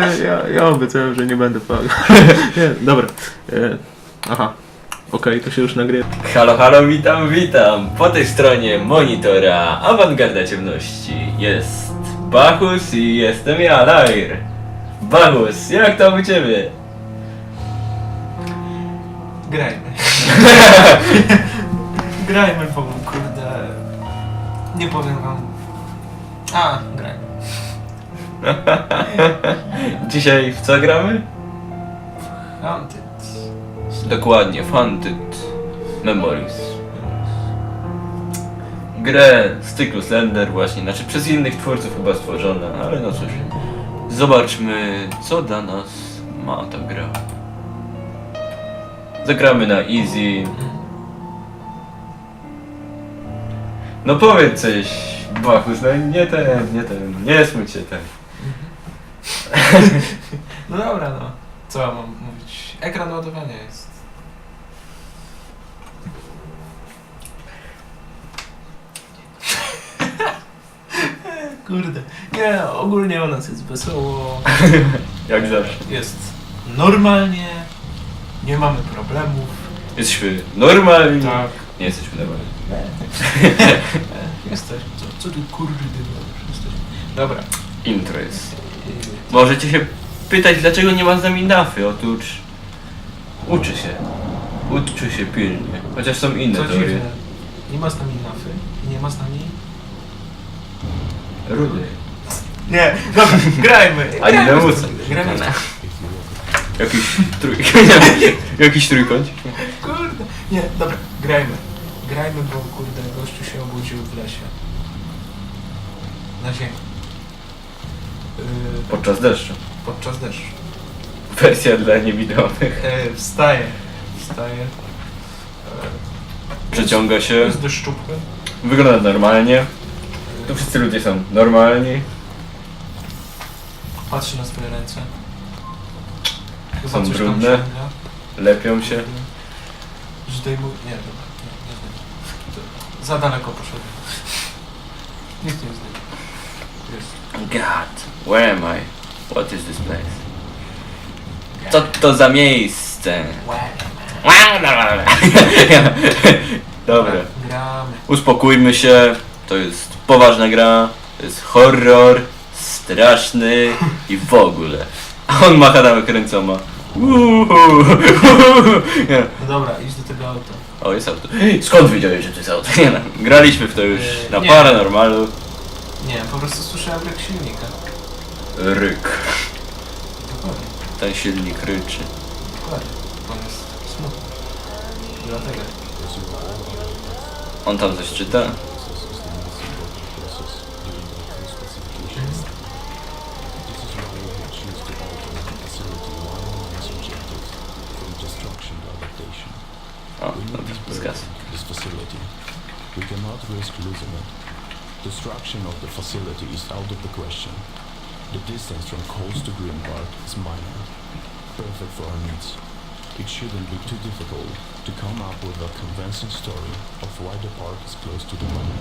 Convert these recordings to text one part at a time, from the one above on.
Nie, ja, ja obiecałem, że nie będę palił. Nie, dobra. E, aha. Okej, to się już nagrywa. Halo, halo, witam, witam! Po tej stronie monitora Awangarda Ciemności jest Bachus i jestem ja, Nair. Bachus, jak tam u ciebie? Grajmy. Grajmy, bo kurde. Nie powiem wam. A, grajmy. Dzisiaj w co gramy? Haunted. Dokładnie, Funded Memories. Grę z cyklu Slender właśnie, znaczy przez innych twórców chyba stworzona, ale no cóż. Zobaczmy, co dla nas ma ta gra. Zagramy na easy. No powiedz coś, Bachus, no nie ten, nie ten, nie smuć się ten. No dobra, no. Co ja mam mówić? Ekran ładowania jest. Kurde. Nie, ogólnie u nas jest wesoło. Jak zawsze. Jest normalnie. Nie mamy problemów. Jesteśmy normalni. Tak. Nie jesteśmy normalni. Jesteś. Co, co ty kurde dymasz? Jesteś. Dobra. Intro jest. Możecie się pytać, dlaczego nie ma z nami Nafy? Otóż uczy się. Uczy się pilnie. Chociaż są inne Co teorie. dziwne. Nie ma z nami Nafy. i Nie ma z nami... Rudy. Nie, dobra, grajmy. A nie Grajmy na w to. Grajmy. Jakiś trój... Jakiś trójkąt. Kurde. Nie, dobra, grajmy. Grajmy, bo kurde, gościu się obudził w lesie. Na ziemi. Yy, Podczas deszczu. podczas deszczu. Wersja dla niewidomych. E, wstaje. Wstaje. E, Przeciąga się. Jest dość szczupły. Wygląda normalnie. Tu wszyscy ludzie są normalni. Patrzy na swoje ręce. Są coś tam brudne. sięga. Lepią się. Zdejmuj... Nie, dobra. Nie, nie zdejmuj. Za daleko poszedłem. Nikt nie zdejmuje. God, where am I? What is this place? Co to za miejsce? Dobra. Gramy. Uspokójmy się, to jest poważna gra, to jest horror, straszny i w ogóle. A on macha tam ręcoma. Uhu. Nie. No dobra, idź do tego auta. O, jest auto. Skąd wiedziałeś, że to jest auto? Nie no, graliśmy w to już Eee, na nie. paranormalu. Nie, po prostu słyszałem jak silnika. Ryk. Dokładnie, Ten silnik ryczy. dokładnie. On jest smutny. Dlatego. On tam coś czyta? O, dobra, zgasł. this facility. We cannot risk losing it. Destruction of the facility is out of the question. The distance from Coles to Green Park is minor, perfect for our needs. It shouldn't be too difficult to come up with a convincing story of why the park is close to the money.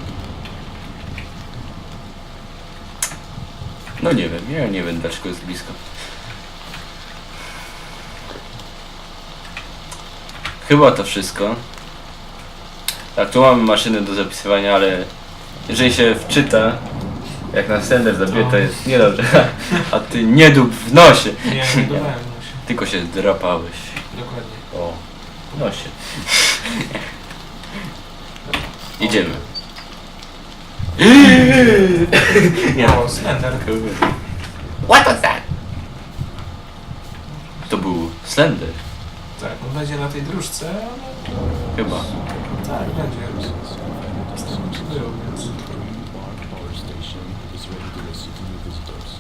No nie wiem, ja nie wiem dlaczego jest blisko. Chyba to wszystko. Tak, tu mamy maszyny do zapisywania, ale jeżeli się wczyta, jak na sender zabije, to jest niedobrze. A ty nie dup w nosie. Nie, nie dodałem mu się. Tylko się drapałeś. Dokładnie. O, w nosie. Idziemy. Nie. O, Slender. What was that? To był Slender, Tak, on będzie na tej dróżce, ale... chyba. Tak, będzie. Był, więc... Green Park Power Station is ready to receive new visitors.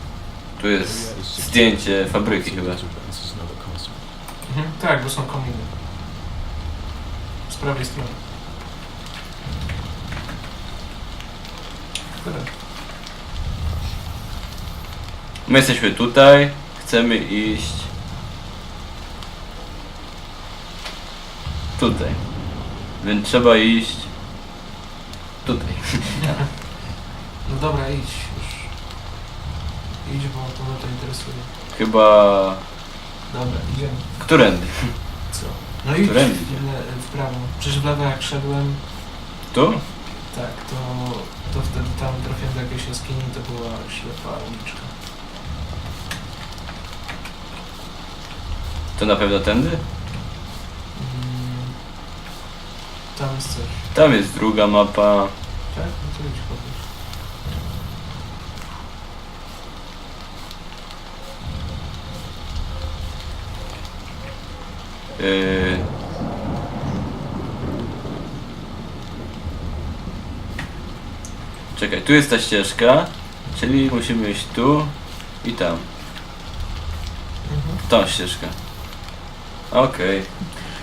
Tu jest zdjęcie fabryki chyba. Mhm, tak, bo są kominy. Z prawej strony. My jesteśmy tutaj, chcemy iść tutaj. Więc trzeba iść tutaj. No dobra, idź już. Idź, bo to mnie to interesuje. Chyba... Dobra, idziemy. Którędy? Co? No i Którędy? w prawo. Przecież w lewo jak szedłem, Tu? tak, to, to wtedy tam trafiłem do jakiejś jaskini, to była ślepa uliczka. To na pewno tędy? Mm, tam jest coś. Tam jest druga mapa. Tak? No to idź. Yy... Czekaj, tu jest ta ścieżka, czyli musimy iść tu i tam. Mhm. Tą ścieżkę. Okej.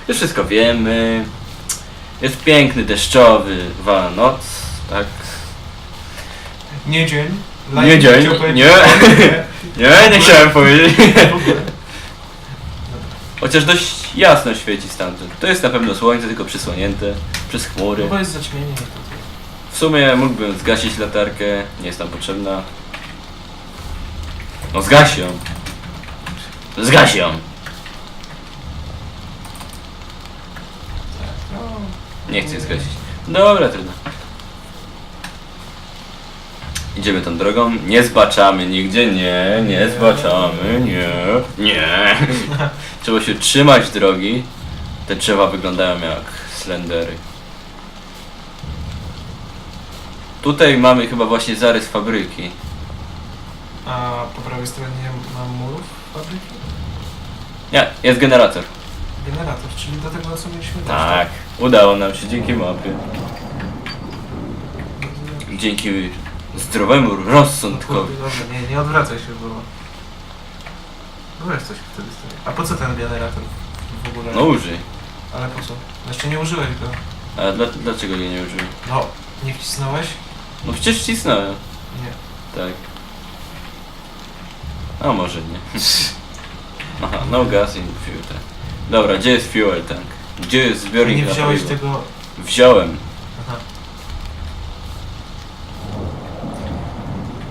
Już wszystko wiemy. Jest piękny, deszczowy wa noc, tak? Nie dzień. Nie dzień, powiedzieć- nie. Nie, nie chciałem powiedzieć. Chociaż dość jasno świeci stamtąd. To jest na pewno słońce, tylko przysłonięte przez chmury. Chyba jest zaćmienie. W sumie mógłbym zgasić latarkę, nie jest nam potrzebna. No zgaś ją. Zgaś ją. Tak, no. Nie chcę zgasić. Dobra, trudno. Idziemy tą drogą, nie zbaczamy nigdzie, nie, nie zbaczamy, nie, nie. Trzeba się trzymać drogi. Te drzewa wyglądają jak slendery. Tutaj mamy chyba właśnie zarys fabryki. A po prawej stronie mam murów fabryki? Nie, jest generator. Generator, czyli do tego co mieliśmy dojść, Tak, udało nam się dzięki mapie. Dzięki zdrowemu No rozsądkowi. kurde, dobra, nie, nie odwracaj się, bo... No wiesz coś wtedy stoi. A po co ten generator w ogóle? No użyj. Ale po co? No Jeszcze nie użyłeś go. A dla, dlaczego jej nie użyłem? No, nie wcisnąłeś? No przecież wcisnąłem. Nie. Tak. A może nie. Aha, no gas in fuel tank. Dobra, gdzie jest fuel tank? Gdzie jest zbiornik nie na wziąłeś paliwo? tego... Wziąłem. Aha.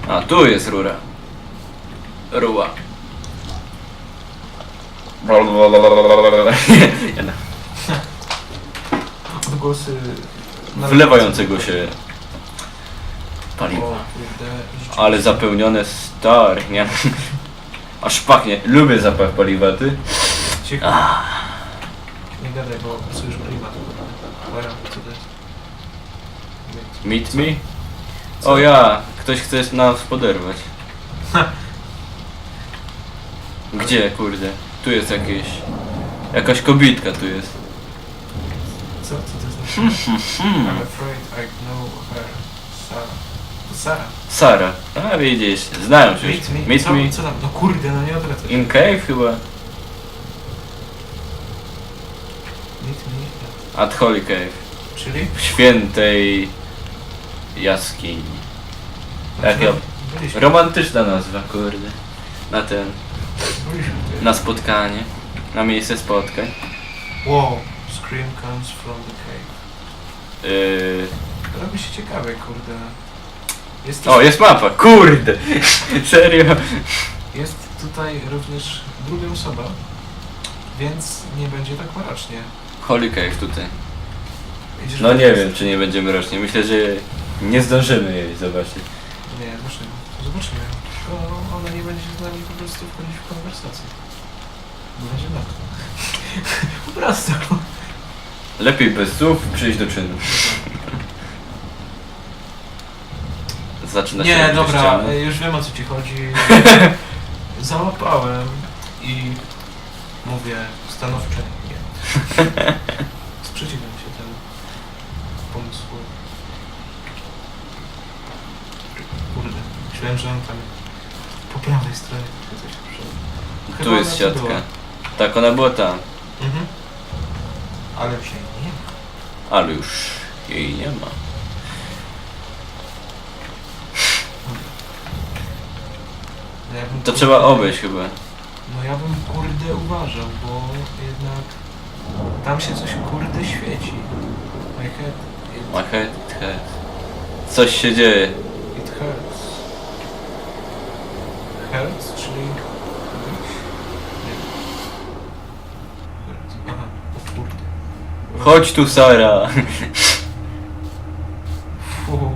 A, tu jest rura. Ruła. Odgłosy... Wlewającego się paliwa. Ale zapełnione star, nie? Aż pachnie. Lubię zapach paliwa, ty? Cicho. Nie gadaj, bo psujesz klimat. Meet me? O ja, ktoś chce nas poderwać. Gdzie, kurde? Tu jest jakieś... Jakaś kobitka tu jest. Co? Co to jest? I'm afraid I know her. Sara. To Sara. Sara. A widzisz, znają się. Meet me. Meet co, me. co tam? No kurde, no nie odwracaj. In cave chyba. Meet me. At Holy Cave. Czyli? W świętej jaskini. Tak. Byliśmy. Romantyczna nazwa, kurde. Na ten, na spotkanie. Na miejsce spotkań. Wow. Scream comes from the cave. Yy... Robi się ciekawe, kurde. Jest, O, jest mapa, kurde! Serio? jest tutaj również druga osoba, więc nie będzie tak mrocznie. Holy Cave tutaj. Idziesz No do- nie wiem, czy nie będziemy rocznie. Myślę, że nie zdążymy jej zobaczyć. Nie, dlaczego? Zobaczymy. Tylko ona nie będzie z nami po prostu wchodzić w konwersację. Będzie matką. po prostu. Lepiej bez słów przejść do czynu. Zaczyna się Nie, robić dobra, ściany. już wiem o co ci chodzi. Załapałem i mówię stanowcze nie. Sprzeciwiam się myślałem, że on tam po prawej stronie coś przyszedł. Chyba Tu jest ona siatka. była. Tak, ona była tam. Mhm. Ale się nie ma. Ale już jej nie ma. No ja bym, To kurde- trzeba obejść chyba. No ja bym kurde uważał, bo jednak tam się coś kurde świeci. My head, it, My head, it head. Coś się dzieje. it hurts. Hertz, czyli... Aha, o kurde. Chodź tu, Sara! Fu.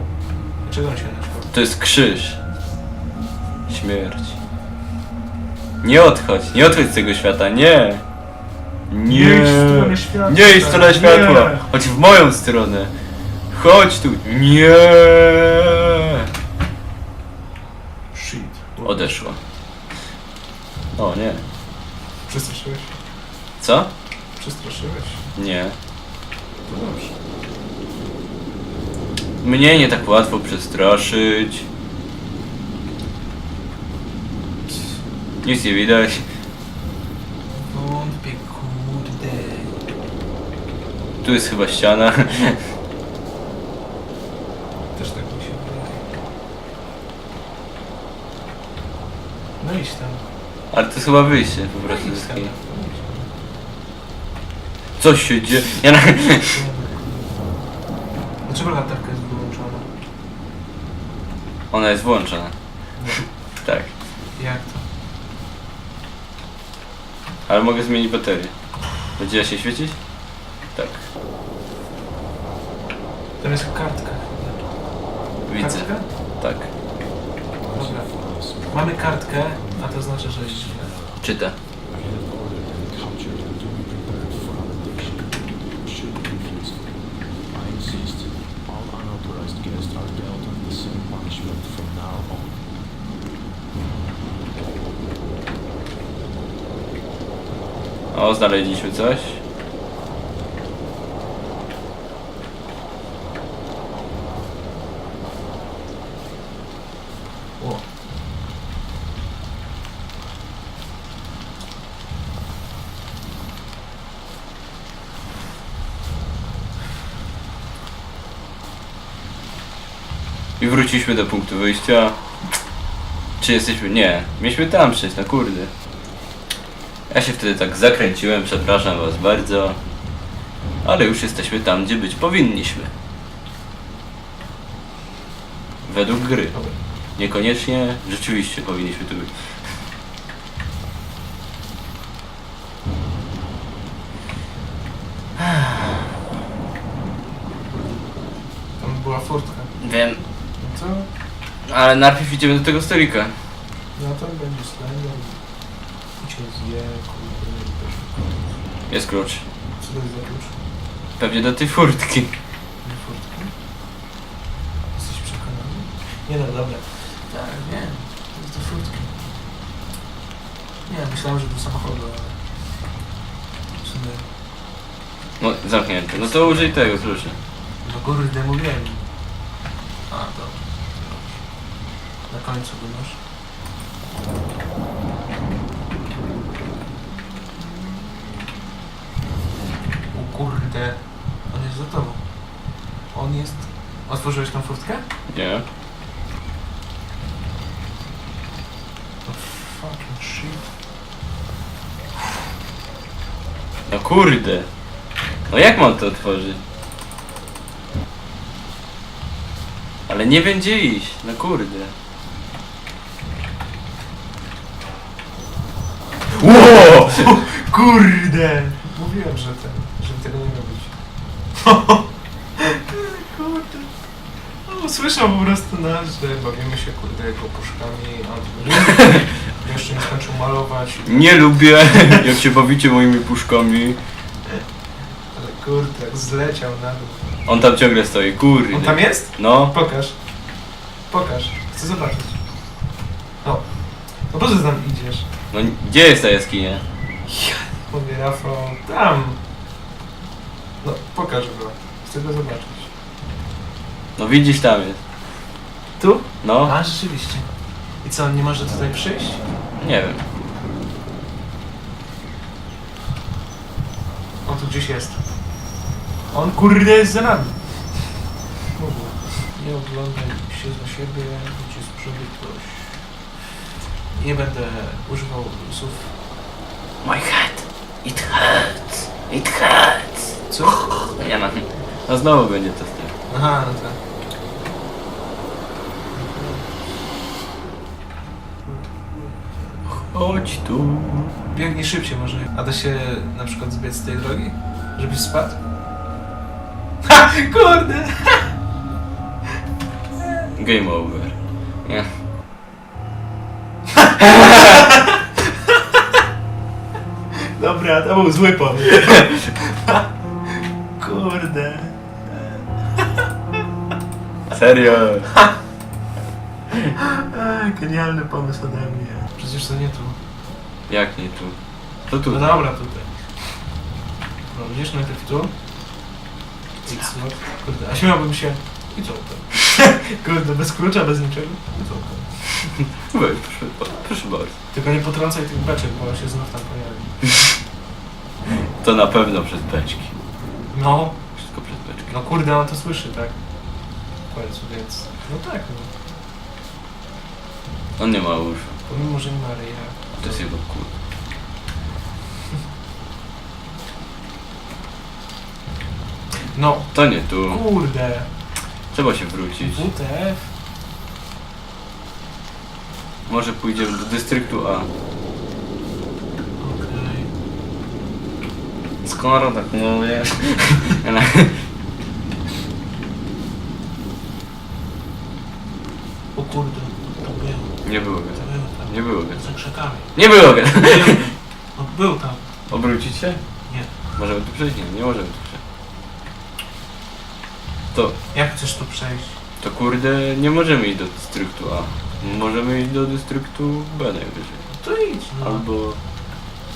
Dlaczego on się naczył? To jest krzyż. Śmierć. Nie odchodź, nie odchodź z tego świata, nie! Nie! stronę światła. Nie idź w stronę światła! Chodź w moją stronę! Chodź tu! Nie! Odeszła. O nie. Przestraszyłeś? Co? Przestraszyłeś? Nie. To dobrze. Mnie nie tak łatwo przestraszyć. Nic nie widać. Wątpię, kurde. Tu jest chyba ściana. Też tak mi się wydaje. No idź tam. Ale to jest chyba wyjście po prostu. Z takiej- Coś się dzieje. Ja na... Dlaczego latarka jest wyłączona? Ona jest włączona. Tak. Jak to? Ale mogę zmienić baterię. Będzie się świecić? Tak. Tam jest kartka. Widzę. Kartka? Tak. Dobra. Mamy kartkę, a to znaczy, że jest źle. Czyta. I have ordered and captured and to be prepared for validation. Should be useful. I insist, all unauthorized guests are dealt with the same punishment from now on. O, znaleźliśmy coś. O. I wróciliśmy do punktu wyjścia. Czy jesteśmy... Nie. Mieliśmy tam przejść, no kurde. Ja się wtedy tak zakręciłem, przepraszam was bardzo. Ale już jesteśmy tam, gdzie być powinniśmy. Według gry. Niekoniecznie rzeczywiście powinniśmy tu być. Tam była furtka. Wiem, co? ale najpierw idziemy do tego stolika. No to będzie slender. I cię zje, kurde. i też wykonać. Jest klucz. Co to jest za klucz? Pewnie do tej furtki. Nie furtki? Jesteś przekonany? Nie no, dobra. Tak, wiem. To jest do furtki. Nie, myślałem, że do samochodu, ale... W sumie... No, zamknięte. No to użyj tego klucza. No kurde, mówiłem. A, dobra. Na końcu go masz. O kurde. On jest za tobą. On jest... Otworzyłeś tą furtkę? Nie? Oh, fucking shit. No kurde. No jak mam to otworzyć? Ale nie będzie iść. No kurde. Kurde! Mówiłem, że ten, że tego nie być. kurde. No, słyszał po prostu nas, że bawimy się kurde jego puszkami, a on jeszcze nie skończył malować. Nie lubię, jak się bawicie moimi puszkami. Ale kurde, jak zleciał na dół. On tam ciągle stoi, kurde. On tam jest? No. Pokaż. Pokaż. Chcę zobaczyć. O. No po co tam idziesz? No gdzie jest ta jaskinia? Mówię Rafał, tam. No, pokaż go. Chcę go zobaczyć. No widzisz tam jest. Tu? No, A, rzeczywiście. I co, on nie może tutaj przyjść? nie wiem. On tu gdzieś jest. On kurde jest za nami. Mówię. Nie oglądaj się za siebie, gdzie z przodu ktoś. Nie będę używał słów. My head. It hurts. It hurts. Co? Nie no. No znowu będzie to z tym. Aha, no tak. Chodź tu. Biegnij szybciej może. A da się na przykład zbiec z tej drogi? Żebyś spadł? Kurde! Game over. Nie. Dobra, to był zły pomysł. Kurde. Serio. Ej, genialny pomysł ode mnie. Przecież to nie tu. Jak nie tu? To tu. No dobra, tutaj. No, widzisz najpierw tu. X, no. Kurde, a śmiałbym się... I co to? Kurde, bez klucza, bez niczego. I co to? Weź, proszę, proszę bardzo. Tylko nie potrącaj tych beczek, bo on się znów tam pojawi. To na pewno przez beczki. No, Wszystko przez beczki. no kurde, on to słyszy, tak? W końcu, więc... No tak, no. On nie ma uszu. Pomimo, że nie ma ryja. To jest jego kur. No, To nie tu. kurde. Trzeba się wrócić. WTF? Może pójdziemy do dystryktu A. Okej. Skoro tak mówię. O kurde, to był, Nie było to go. był tam. Nie było go. Za krzakami. Nie było go. Był. No, był tam. Obrócić się? Nie. Możemy tu przejść? Nie, nie możemy tu przejść. To, Jak chcesz tu przejść? to kurde, nie możemy iść do dystryktu A. Możemy iść do dystryktu B najwyżej. To idź, no. Albo...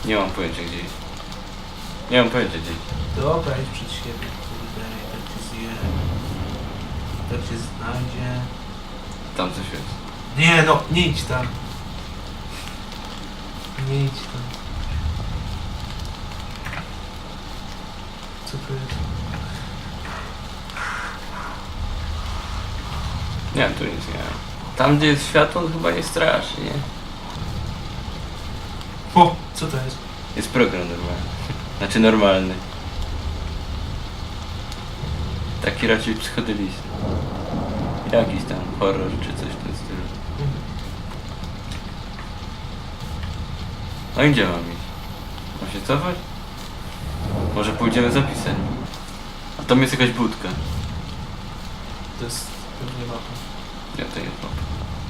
Nie mam pojęcia gdzie iść. Nie mam pojęcia gdzie. Dobra, idź przed siebie, kurde, tak cię zje. Tak cię znajdzie. Tam coś jest. Nie no, nie idź tam. Nie idź tam. Co to jest? Nie, tu nic nie ma. Tam gdzie jest światło to chyba nie straszy, nie? O, co to jest? Jest program normalny. Znaczy normalny. Taki raczej psychodelistyczny. Jakiś tam horror czy coś w tym stylu. No i gdzie mam iść? Mam się cofać? Może pójdziemy zapisem. A tam jest jakaś budka. To jest pewnie mapa. Nie, to nie jest mapa.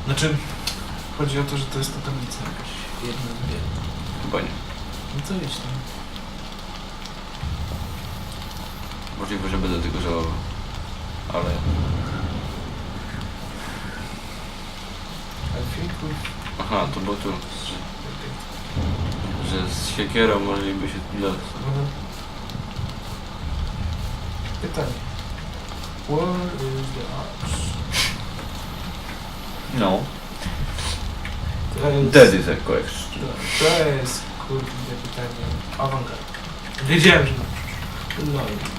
Znaczy, chodzi o to, że to jest ta tablica jakaś. Jedna, dwie. Chyba nie. No to idź tam. Możliwe, że będę tego żałował. Ale. Aha, to było tu. Że, że z siekierą mogliby się dostać. Mhm. Pytanie. Where is the arch? No. To jest... That is a question. To, to jest, kurde, pytanie. Awangard. Wiedziałem, że... No i...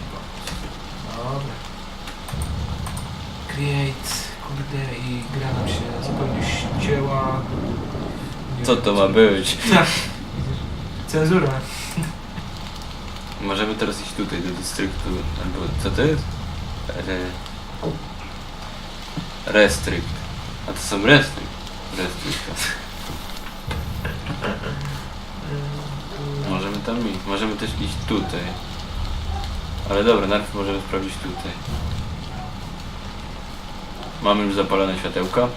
Dobra. Create, kurde, i gra nam się zupełnie ścięła. Nie Co wiem, to ma być? Cenzura. Możemy teraz iść tutaj do dystryktu. Albo co to jest? Re... Restrict. A to są restrict. Restrict. Możemy tam iść. Możemy też iść tutaj. Ale dobra, najpierw możemy sprawdzić tutaj. Mamy już zapalone światełka.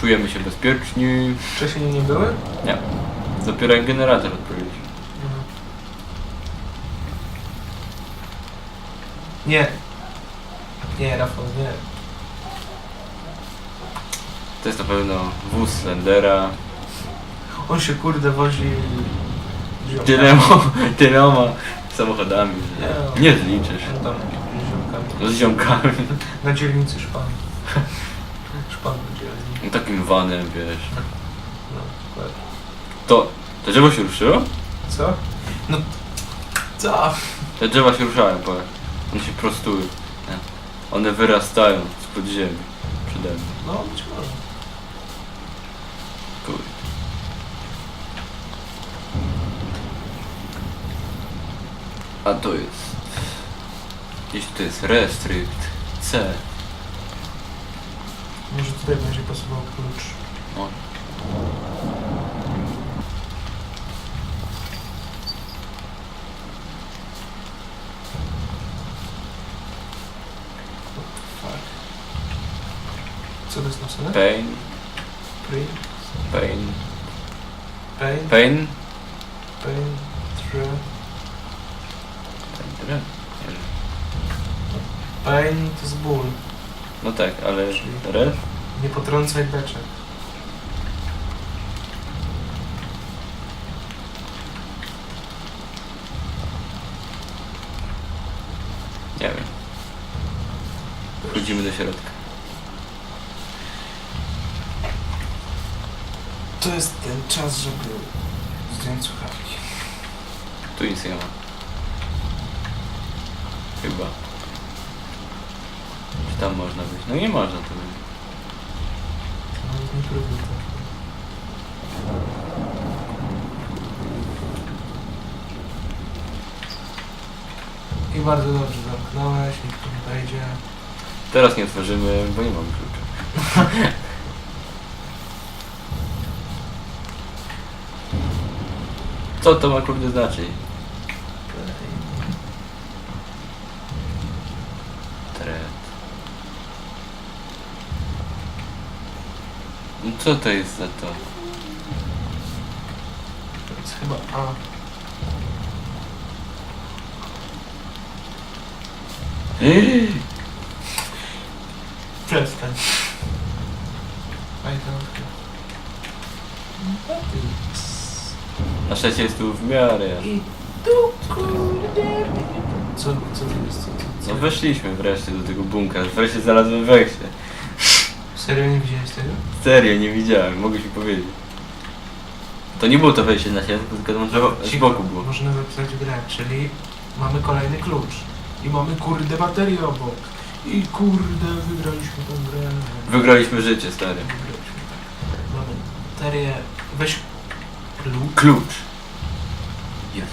Czujemy się bezpieczni. Wcześniej nie były? Nie. Dopiero jak generator odpaliliśmy. Nie. Nie, Rafał, nie. To jest na pewno wóz Slendera. On się kurde wozi... Tylema, tylema samochodami, że Nie. nie zliczysz. On tam ziomkami. No z ziomkami. Na dzielnicy szpan. Szpan na dzielnicy. No takim vanem, wiesz. No, dokładnie. To, te drzewo się ruszyło? Co? No... Co? Te drzewa się ruszają, powiem. One się prostują. Nie. One wyrastają z podziemi przede mną. No, być może. Kurde. A to jest... Jeśli to jest restrict C. Może tutaj będzie pasował klucz. O. Co to jest napisane? Pain, Print, pain, pain, pain, pain, Pain to jest ból. No tak, ale re? Nie potrącaj beczek. Nie wiem. Wchodzimy do środka. To jest ten czas, żeby zdjąć słuchawki. Tu nic nie ma. Chyba. Czy tam można być? No nie można tu być. I bardzo dobrze zamknąłeś, nikt tu nie wejdzie. Teraz nie otworzymy, bo nie mamy klucza. Co to ma kurde znaczyć? Tret. No co to jest za to? To jest chyba A. Przestań. Fajna Na szczęście jest tu w miarę. I tu kurde. Co, co to jest? Co, co, No weszliśmy wreszcie do tego bunkra. Wreszcie znalazłem wejście. Serio nie widziałeś tego? Serio, nie widziałem, mogłeś mi powiedzieć. To nie było to wejście na środku, tylko tam z Cicho, boku było. Można zapisać grę, czyli mamy kolejny klucz. I mamy kurde baterię obok. I kurde wygraliśmy tą grę. Wygraliśmy życie, stary. Wygraliśmy, tak. Mamy baterię. Weź klucz. Klucz. Jest.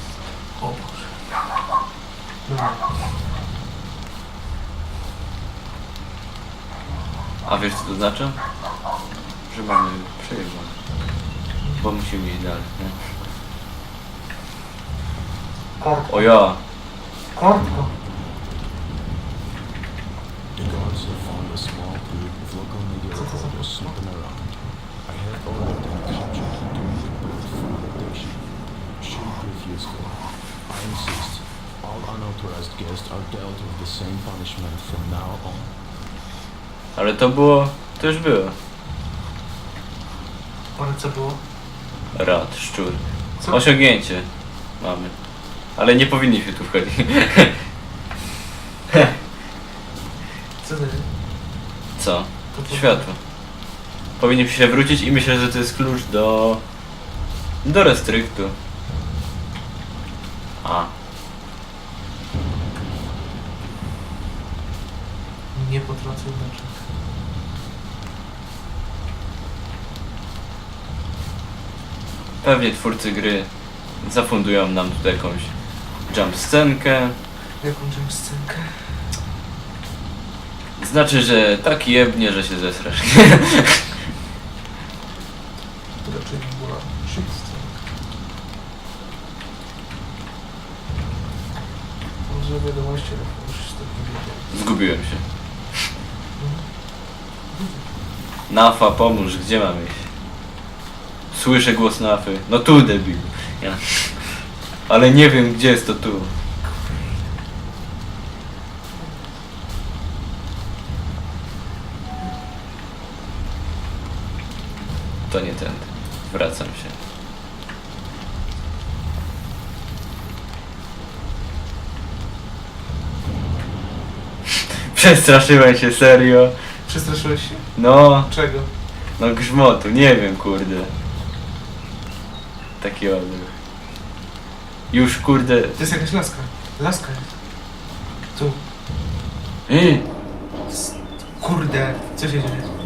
O Boże. Dobra. A wiesz co to znaczy? Że mamy przejebane. Bo musimy iść dalej, nie? Kartka. O ja! Kartka. The guards have found a small group of local media Co to za reporters snooping around. I have ordered them captured during the birth fermentation. Should prove useful. I insist, all unauthorized guests are dealt with the same punishment from now on. Ale to było... To już było. Ale co było? Rad, szczur. Co? Osiągnięcie mamy. Ale nie powinniśmy tu wchodzić. Co to jest? Co? To Światło. Powinniśmy się wrócić i myślę, że to jest klucz do... do restryktu. A. Nie potrącę beczek. Pewnie twórcy gry zafundują nam tutaj jakąś jump scenkę. Jaką czym scenkę? Znaczy, że tak jebnie, że się zesrasz. To raczej nie była shit scenka. Może wiadomości na już wiedział. Zgubiłem się. Nafa, pomóż, gdzie mamy iść? Słyszę głos Nafy. No tu, debil. Ja. Ale nie wiem, gdzie jest to tu. To nie ten. Wracam się. Przestraszyłem się, serio. Przestraszyłeś się? No, Czego? no grzmotu, nie wiem, kurde. Taki oddech. Już, kurde. To jest jakaś laska. Laska jest. Tu. Yy, Kurde. Co się dzieje?